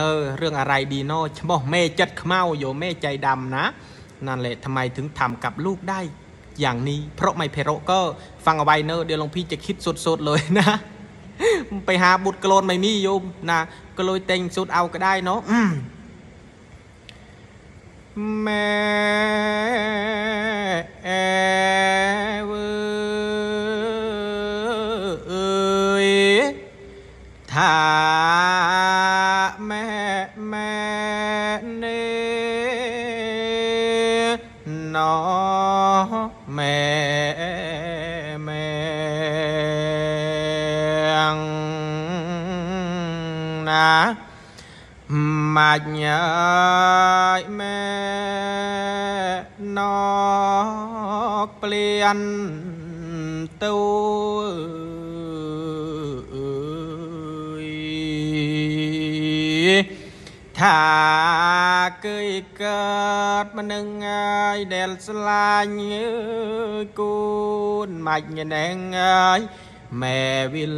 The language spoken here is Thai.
เออเรื่องอะไรดีเนาะชบอกแม่จัดเมาโยแม่ใจดำนะ นั่นแหละทำไมถึงทำกับลูกได้อย่างนี้ เพราะไม่เพโรก็ฟังเอาไว้เนอะเดี๋ยวหลวงพี่จะคิดสดๆเลยนะ ไปหาบุตรกโลนไม่มีโยมนะก็เลยเต็งสุดเอาก็ได้เนาะแม่เอ้ยถ้า nó mẹ mẹ na mà nhớ mẹ nó pliên tu Yeah. ថាគឺកើតមនឹងអាយដែលស្លាញ់អើយគូនម៉ាច់នឹងអាយម៉ែវិល